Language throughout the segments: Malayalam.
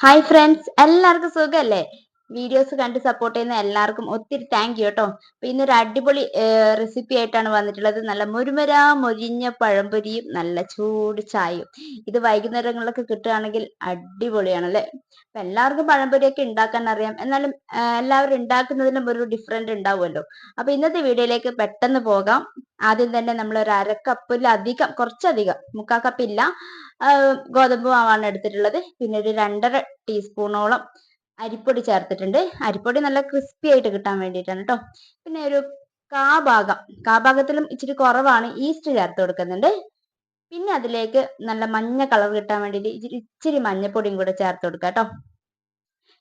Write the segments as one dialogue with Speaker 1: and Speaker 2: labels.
Speaker 1: ഹായ് ഫ്രണ്ട്സ് എല്ലാവർക്കും സുഖമല്ലേ വീഡിയോസ് കണ്ട് സപ്പോർട്ട് ചെയ്യുന്ന എല്ലാവർക്കും ഒത്തിരി താങ്ക് യു കേട്ടോ. അപ്പൊ ഇന്നൊരു അടിപൊളി റെസിപ്പി ആയിട്ടാണ് വന്നിട്ടുള്ളത്. നല്ല മുരുമരാ മൊരിഞ്ഞ പഴംപൊരിയും നല്ല ചൂട് ചായയും. ഇത് വൈകുന്നേരങ്ങളിലൊക്കെ കിട്ടുകയാണെങ്കിൽ അടിപൊളിയാണ് അല്ലെ അപ്പൊ എല്ലാവർക്കും പഴംപൊരിയൊക്കെ ഉണ്ടാക്കാൻ അറിയാം. എന്നാലും എല്ലാവരും ഉണ്ടാക്കുന്നതിനും ഒരു ഡിഫറെന്റ് ഉണ്ടാവുമല്ലോ. അപ്പൊ ഇന്നത്തെ വീഡിയോയിലേക്ക് പെട്ടെന്ന് പോകാം. ആദ്യം തന്നെ നമ്മൾ ഒരു അരക്കപ്പിലധികം കുറച്ചധികം മുക്കാ കപ്പില്ല ഗോതമ്പ് മാവാണ് എടുത്തിട്ടുള്ളത്. പിന്നെ ഒരു രണ്ടര ടീസ്പൂണോളം അരിപ്പൊടി ചേർത്തിട്ടുണ്ട്. അരിപ്പൊടി നല്ല ക്രിസ്പി ആയിട്ട് കിട്ടാൻ വേണ്ടിയിട്ടാണ് കേട്ടോ പിന്നെ ഒരു കാ ഭാഗം കാ ഭാഗത്തിലും ഇച്ചിരി കുറവാണ് ഈസ്റ്റ് ചേർത്ത് കൊടുക്കുന്നുണ്ട്. പിന്നെ അതിലേക്ക് നല്ല മഞ്ഞ കളർ കിട്ടാൻ വേണ്ടിയിട്ട് ഇച്ചിരി മഞ്ഞപ്പൊടിയും കൂടെ ചേർത്ത് കൊടുക്കുക കേട്ടോ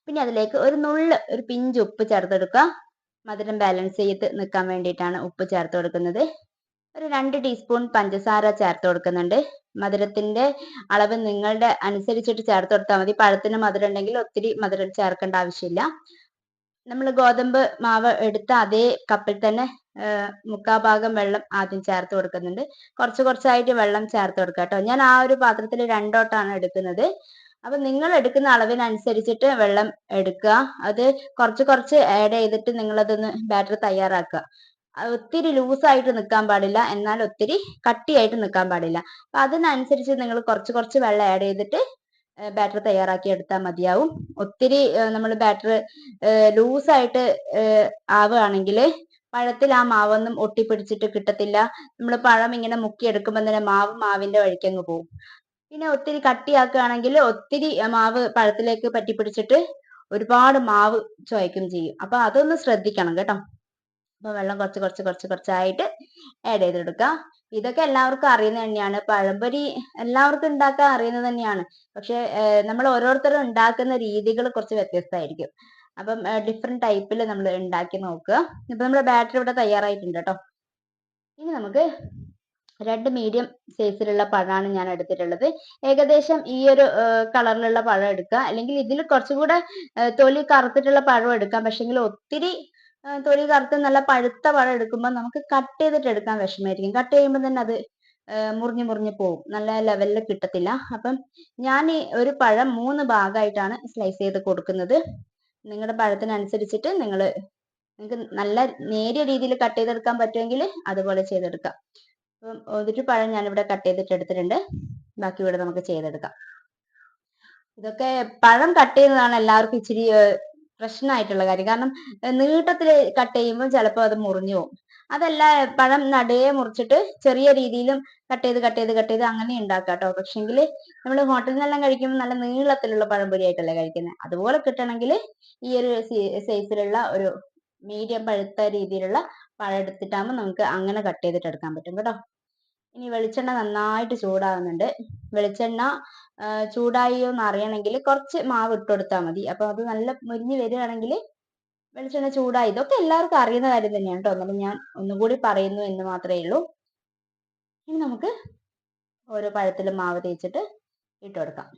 Speaker 1: പിന്നെ അതിലേക്ക് ഒരു നുള്ള് ഒരു പിഞ്ച് ഉപ്പ് ചേർത്തെടുക്കുക മധുരം ബാലൻസ് ചെയ്ത് നിൽക്കാൻ വേണ്ടിയിട്ടാണ് ഉപ്പ് ചേർത്ത് കൊടുക്കുന്നത്. ഒരു രണ്ട് ടീസ്പൂൺ പഞ്ചസാര ചേർത്ത് കൊടുക്കുന്നുണ്ട്. മധുരത്തിന്റെ അളവ് നിങ്ങളുടെ അനുസരിച്ചിട്ട് ചേർത്ത് കൊടുത്താൽ മതി. പഴത്തിന് മധുരം ഉണ്ടെങ്കിൽ ഒത്തിരി മധുരം ചേർക്കേണ്ട ആവശ്യമില്ല. നമ്മൾ ഗോതമ്പ് മാവ് എടുത്ത അതേ കപ്പിൽ തന്നെ മുക്കാ ഭാഗം വെള്ളം ആദ്യം ചേർത്ത് കൊടുക്കുന്നുണ്ട്. കുറച്ച് കുറച്ചായിട്ട് വെള്ളം ചേർത്ത് കൊടുക്കുക കേട്ടോ. ഞാൻ ആ ഒരു പാത്രത്തിൽ രണ്ടോട്ടാണ് എടുക്കുന്നത്. അപ്പൊ നിങ്ങൾ എടുക്കുന്ന അളവിനനുസരിച്ചിട്ട് വെള്ളം എടുക്കുക. അത് കുറച്ച് കുറച്ച് ആഡ് ചെയ്തിട്ട് നിങ്ങൾ അതൊന്ന് ബാറ്റർ തയ്യാറാക്കുക. ഒത്തിരി ലൂസായിട്ട് നിൽക്കാൻ പാടില്ല. എന്നാൽ ഒത്തിരി കട്ടിയായിട്ട് നിൽക്കാൻ പാടില്ല. അപ്പൊ അതിനനുസരിച്ച് നിങ്ങൾ കുറച്ച് കുറച്ച് വെള്ളം ആഡ് ചെയ്തിട്ട് ബാറ്റർ തയ്യാറാക്കി എടുത്താൽ മതിയാവും. ഒത്തിരി നമ്മൾ ബാറ്റർ ലൂസായിട്ട് ആവുകയാണെങ്കിൽ പഴത്തിൽ ആ മാവൊന്നും ഒട്ടിപ്പിടിച്ചിട്ട് കിട്ടത്തില്ല. നമ്മൾ പഴം ഇങ്ങനെ മുക്കിയെടുക്കുമ്പോൾ തന്നെ മാവ് മാവിന്റെ വഴിക്കങ്ങ് പോകും. പിന്നെ ഒത്തിരി കട്ടിയാക്കുകയാണെങ്കിൽ ഒത്തിരി മാവ് പഴത്തിലേക്ക് പറ്റി പിടിച്ചിട്ട് ഒരുപാട് മാവ് ചോയ്ക്കും ചെയ്യും. അപ്പൊ അതൊന്ന് ശ്രദ്ധിക്കണം കേട്ടോ. അപ്പൊ വെള്ളം കുറച്ച് കുറച്ച് കുറച്ച് കുറച്ചായിട്ട് ആഡ് ചെയ്തെടുക്കുക ഇതൊക്കെ എല്ലാവർക്കും അറിയുന്നത് തന്നെയാണ് പഴംപൊരി എല്ലാവർക്കും ഉണ്ടാക്കാൻ അറിയുന്നത് തന്നെയാണ്. പക്ഷെ നമ്മൾ ഓരോരുത്തരും ഉണ്ടാക്കുന്ന രീതികൾ കുറച്ച് വ്യത്യസ്തമായിരിക്കും. അപ്പം ഡിഫറെന്റ് ടൈപ്പിൽ നമ്മൾ ഉണ്ടാക്കി നോക്കുക. ഇപ്പൊ നമ്മുടെ ബാറ്ററി ഇവിടെ തയ്യാറായിട്ടുണ്ട് കേട്ടോ. ഇനി നമുക്ക് രണ്ട് മീഡിയം സൈസിലുള്ള പഴമാണ് ഞാൻ എടുത്തിട്ടുള്ളത്. ഏകദേശം ഈ ഒരു കളറിലുള്ള പഴം എടുക്കുക അല്ലെങ്കിൽ ഇതിൽ കുറച്ചുകൂടെ തൊലി കറുത്തിട്ടുള്ള പഴം എടുക്കാം. പക്ഷെങ്കിൽ ഒത്തിരി തൊലി കറുത്ത് നല്ല പഴുത്ത പഴം എടുക്കുമ്പോൾ നമുക്ക് കട്ട് ചെയ്തിട്ട് എടുക്കാൻ വിഷമമായിരിക്കും. കട്ട് ചെയ്യുമ്പോൾ തന്നെ അത് മുറിഞ്ഞു മുറിഞ്ഞു പോകും നല്ല ലെവലിൽ കിട്ടത്തില്ല. അപ്പം ഞാൻ ഈ ഒരു പഴം മൂന്ന് ഭാഗമായിട്ടാണ് സ്ലൈസ് ചെയ്ത് കൊടുക്കുന്നത്. നിങ്ങളുടെ പഴത്തിനനുസരിച്ചിട്ട് നിങ്ങൾ നിങ്ങൾക്ക് നല്ല നേരിയ രീതിയിൽ കട്ട് ചെയ്തെടുക്കാൻ പറ്റുമെങ്കിൽ അതുപോലെ ചെയ്തെടുക്കാം. അപ്പം ഒരു പഴം ഞാനിവിടെ കട്ട് ചെയ്തിട്ട് എടുത്തിട്ടുണ്ട്. ബാക്കി ഇവിടെ നമുക്ക് ചെയ്തെടുക്കാം. ഇതൊക്കെ പഴം കട്ട് ചെയ്യുന്നതാണ് എല്ലാവർക്കും ഇച്ചിരി പ്രശ്നമായിട്ടുള്ള കാര്യം. കാരണം നീട്ടത്തിൽ കട്ട് ചെയ്യുമ്പോൾ ചിലപ്പോൾ അത് മുറിഞ്ഞു പോകും. അതല്ല പഴം നടുവേ മുറിച്ചിട്ട് ചെറിയ രീതിയിലും കട്ട് ചെയ്ത് കട്ട് ചെയ്ത് കട്ട് ചെയ്ത് അങ്ങനെ ഉണ്ടാക്കാം കേട്ടോ പക്ഷെങ്കിൽ നമ്മൾ ഹോട്ടലിൽ നിന്നെല്ലാം കഴിക്കുമ്പോൾ നല്ല നീളത്തിലുള്ള പഴംപൊരി ആയിട്ടല്ലേ കഴിക്കുന്നത് അതുപോലെ കിട്ടണമെങ്കിൽ ഈ ഒരു സൈസിലുള്ള ഒരു മീഡിയം പഴുത്ത രീതിയിലുള്ള പഴം എടുത്തിട്ടാകുമ്പോൾ നമുക്ക് അങ്ങനെ കട്ട് ചെയ്തിട്ട് എടുക്കാൻ പറ്റും കേട്ടോ. ഇനി വെളിച്ചെണ്ണ നന്നായിട്ട് ചൂടാകുന്നുണ്ട് വെളിച്ചെണ്ണ ചൂടായോ എന്ന് അറിയണമെങ്കിൽ കുറച്ച് മാവ് ഇട്ട് കൊടുത്താൽ മതി. അപ്പൊ അത് നല്ല മുരിഞ്ഞ് വരികയാണെങ്കിൽ വെളിച്ചെണ്ണ ചൂടായി. ഇതൊക്കെ എല്ലാവർക്കും അറിയുന്ന കാര്യം തന്നെയാണ് കേട്ടോ. എന്നാലും ഞാൻ ഒന്നുകൂടി പറയുന്നു എന്ന് മാത്രമേ ഉള്ളൂ. ഇനി നമുക്ക് ഓരോ പഴത്തിലും മാവ് തേച്ചിട്ട് ഇട്ട് കൊടുക്കാം.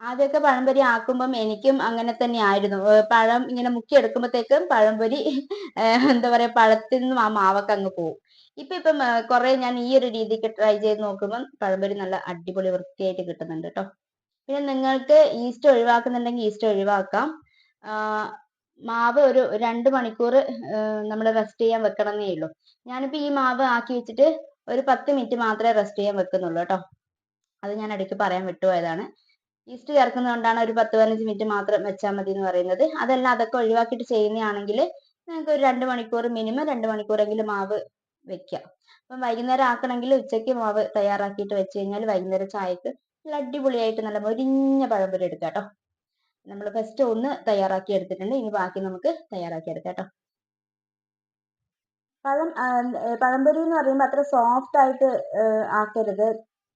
Speaker 1: ആദ്യമൊക്കെ പഴംപൊരി ആക്കുമ്പം എനിക്കും അങ്ങനെ തന്നെ ആയിരുന്നു. പഴം ഇങ്ങനെ മുക്കി എടുക്കുമ്പോഴത്തേക്കും പഴംപൊരി എന്താ പറയാ പഴത്തിൽ നിന്നും ആ മാവൊക്കെ അങ്ങ് പോകും ഇപ്പൊ ഇപ്പം കുറെ ഞാൻ ഈ ഒരു രീതിക്ക് ട്രൈ ചെയ്ത് നോക്കുമ്പോൾ പഴംപൊരി നല്ല അടിപൊളി വൃത്തിയായിട്ട് കിട്ടുന്നുണ്ട് കേട്ടോ പിന്നെ നിങ്ങൾക്ക് ഈസ്റ്റ് ഒഴിവാക്കുന്നുണ്ടെങ്കിൽ ഈസ്റ്റ് ഒഴിവാക്കാം. മാവ് ഒരു രണ്ട് മണിക്കൂർ നമ്മൾ റെസ്റ്റ് ചെയ്യാൻ വെക്കണമെന്നേ ഉള്ളൂ. ഞാനിപ്പോ ഈ മാവ് ആക്കി വെച്ചിട്ട് ഒരു പത്ത് മിനിറ്റ് മാത്രമേ റെസ്റ്റ് ചെയ്യാൻ വെക്കുന്നുള്ളൂ കേട്ടോ അത് ഞാൻ ഇടയ്ക്ക് പറയാൻ വിട്ടുപോയതാണ് ഈസ്റ്റ് ചേർക്കുന്നതുകൊണ്ടാണ് ഒരു പത്ത് പതിനഞ്ച് മിനിറ്റ് മാത്രം വെച്ചാൽ മതി എന്ന് പറയുന്നത്. അതല്ല അതൊക്കെ ഒഴിവാക്കിയിട്ട് ചെയ്യുന്നതാണെങ്കിൽ നിങ്ങൾക്ക് ഒരു രണ്ട് മണിക്കൂർ മിനിമം രണ്ട് മണിക്കൂറെങ്കിലും മാവ് വെക്കുക അപ്പം വൈകുന്നേരം ആക്കണമെങ്കിൽ ഉച്ചയ്ക്ക് മാവ് തയ്യാറാക്കിയിട്ട് വെച്ച് കഴിഞ്ഞാൽ വൈകുന്നേരം ചായക്ക് നല്ല അടിപൊളിയായിട്ട് നല്ല മൊരിഞ്ഞ പഴംപൊരി എടുക്കാം കേട്ടോ. നമ്മൾ ഫസ്റ്റ് ഒന്ന് തയ്യാറാക്കി എടുത്തിട്ടുണ്ട്. ഇനി ബാക്കി നമുക്ക് തയ്യാറാക്കി എടുക്കാം കേട്ടോ. പഴം പഴംപൊരി എന്ന് പറയുമ്പോൾ അത്ര സോഫ്റ്റ് ആയിട്ട് ആക്കരുത്.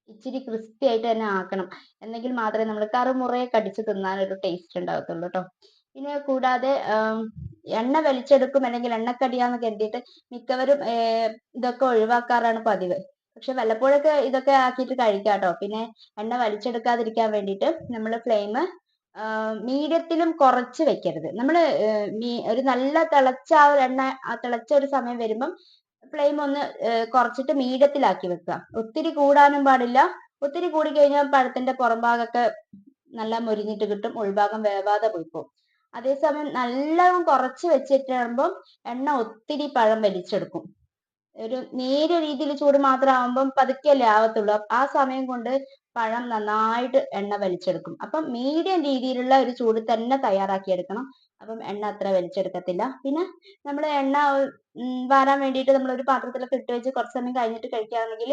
Speaker 1: ഇച്ചിരി ക്രിസ്പി ആയിട്ട് തന്നെ ആക്കണം. എന്നെങ്കിൽ മാത്രമേ നമ്മൾ കറുമുറയെ കടിച്ച് തിന്നാൻ ഒരു ടേസ്റ്റ് ഉണ്ടാകത്തുള്ളൂ കേട്ടോ. പിന്നെ കൂടാതെ എണ്ണ വലിച്ചെടുക്കും അല്ലെങ്കിൽ എണ്ണക്കടിയാന്ന് കരുതിയിട്ട് മിക്കവരും ഇതൊക്കെ ഒഴിവാക്കാറാണ് പതിവ്. പക്ഷെ വല്ലപ്പോഴൊക്കെ ഇതൊക്കെ ആക്കിയിട്ട് കഴിക്കാം കേട്ടോ പിന്നെ എണ്ണ വലിച്ചെടുക്കാതിരിക്കാൻ വേണ്ടിയിട്ട് നമ്മൾ ഫ്ലെയിം മീഡിയത്തിലും കുറച്ച് വെക്കരുത്. നമ്മൾ ഒരു നല്ല തിളച്ച ആ ഒരു എണ്ണ തിളച്ച ഒരു സമയം വരുമ്പം ഫ്ലെയിം ഒന്ന് കുറച്ചിട്ട് മീഡിയത്തിലാക്കി വെക്കുക. ഒത്തിരി കൂടാനും പാടില്ല. ഒത്തിരി കൂടി കഴിഞ്ഞാൽ പഴത്തിന്റെ പുറം ഭാഗമൊക്കെ നല്ല മുരിഞ്ഞിട്ട് കിട്ടും. ഉൾഭാഗം വേവാതെ പോയിപ്പോവും അതേസമയം നല്ലോണം കുറച്ച് വെച്ചിട്ടാകുമ്പം എണ്ണ ഒത്തിരി പഴം വലിച്ചെടുക്കും. ഒരു നേരിയ രീതിയിൽ ചൂട് മാത്രം ആവുമ്പം പതുക്കെയല്ലേ ആവത്തുള്ളൂ. ആ സമയം കൊണ്ട് പഴം നന്നായിട്ട് എണ്ണ വലിച്ചെടുക്കും. അപ്പം മീഡിയം രീതിയിലുള്ള ഒരു ചൂട് തന്നെ തയ്യാറാക്കിയെടുക്കണം. അപ്പം എണ്ണ അത്ര വലിച്ചെടുക്കത്തില്ല. പിന്നെ നമ്മൾ എണ്ണ വാരാൻ വേണ്ടിയിട്ട് നമ്മൾ ഒരു പാത്രത്തിലൊക്കെ ഇട്ട് വെച്ച് കുറച്ച് സമയം കഴിഞ്ഞിട്ട് കഴിക്കുകയാണെങ്കിൽ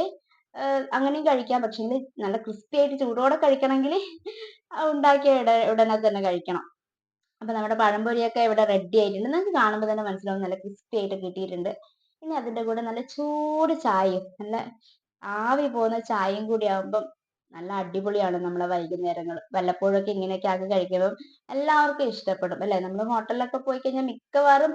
Speaker 1: അങ്ങനെയും കഴിക്കാം. പക്ഷേ നല്ല ക്രിസ്പി ആയിട്ട് ചൂടോടെ കഴിക്കണമെങ്കിൽ ഉണ്ടാക്കിയ ഉടനെ തന്നെ കഴിക്കണം. അപ്പൊ നമ്മുടെ പഴംപൊരിയൊക്കെ ഇവിടെ റെഡി ആയിട്ടുണ്ട്. നിങ്ങൾക്ക് കാണുമ്പോൾ തന്നെ മനസ്സിലാവും നല്ല ക്രിസ്പി ആയിട്ട് കിട്ടിയിട്ടുണ്ട്. ഇനി അതിന്റെ കൂടെ നല്ല ചൂട് ചായയും നല്ല ആവി പോകുന്ന ചായയും കൂടി ആകുമ്പം നല്ല അടിപൊളിയാണ് നമ്മളെ വൈകുന്നേരങ്ങൾ വല്ലപ്പോഴൊക്കെ ഇങ്ങനെയൊക്കെ ആക്കി കഴിക്കുമ്പോൾ എല്ലാവർക്കും ഇഷ്ടപ്പെടും അല്ലെ? നമ്മൾ ഹോട്ടലിലൊക്കെ പോയി കഴിഞ്ഞാൽ മിക്കവാറും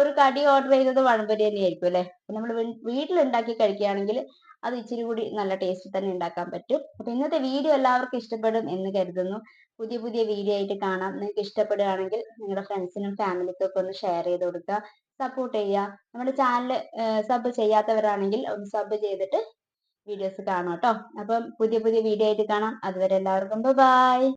Speaker 1: ഒരു കടി ഓർഡർ ചെയ്തത് പഴംപൊരി തന്നെയായിരിക്കും അല്ലെ? നമ്മൾ വീട്ടിലുണ്ടാക്കി കഴിക്കുകയാണെങ്കിൽ അത് ഇച്ചിരി കൂടി നല്ല ടേസ്റ്റ് തന്നെ ഉണ്ടാക്കാൻ പറ്റും. അപ്പൊ ഇന്നത്തെ വീഡിയോ എല്ലാവർക്കും ഇഷ്ടപ്പെടും എന്ന് കരുതുന്നു. പുതിയ പുതിയ വീഡിയോ ആയിട്ട് കാണാം. നിങ്ങൾക്ക് ഇഷ്ടപ്പെടുകയാണെങ്കിൽ നിങ്ങളുടെ ഫ്രണ്ട്സിനും ഫാമിലിക്കും ഒക്കെ ഒന്ന് ഷെയർ ചെയ്ത് കൊടുക്കുക. സപ്പോർട്ട് ചെയ്യുക. നമ്മുടെ ചാനൽ സബ് ചെയ്യാത്തവരാണെങ്കിൽ ഒന്ന് സബ് ചെയ്തിട്ട് വീഡിയോസ് കാണാം കേട്ടോ അപ്പം പുതിയ പുതിയ വീഡിയോ ആയിട്ട് കാണാം. അതുവരെ എല്ലാവർക്കും ബൈ